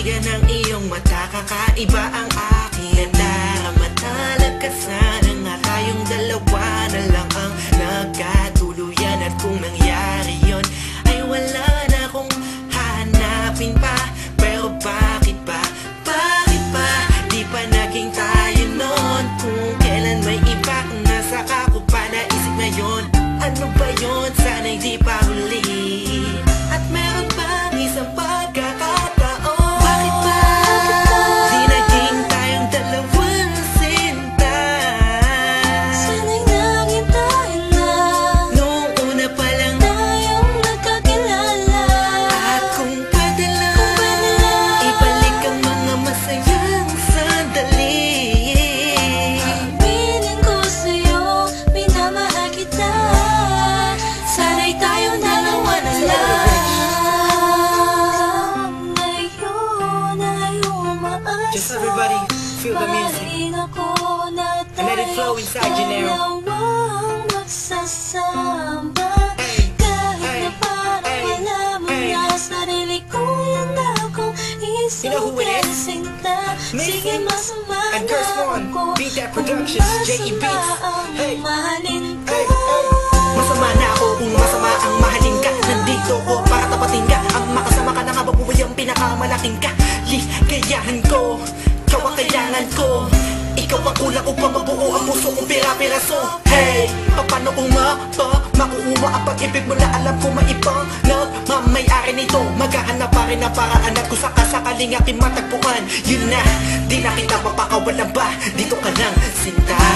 tinititigan ng iyong mata Kakaiba ang And let it flow inside you now. Dalawang magsasama Kahit na parang wala mo na Sarili ko lang akong You know who it isipin is? sinta Sige masama and Curse na One. ako Beat That Productions, J.E. Beats. Hey. Hey, hey. Masama na ako kung masama ang mahalin ka Nandito ko para tapatin ka Ang makasama ka na nga babuhay ang pinakamalaking ka Ligayahan ko, kailangan ko Ikaw ang kulang upang mabuo ang puso kong pira-piraso. Hey, paano kung mapa Makukuha ang pag-ibig mo na alam ko maibang Nagmamayari nito. Maghahanap pa rin na paraan at kung sakasakaling aking matagpuan. Yun na, di na kita mapakawalan ba? Dito ka lang, sinta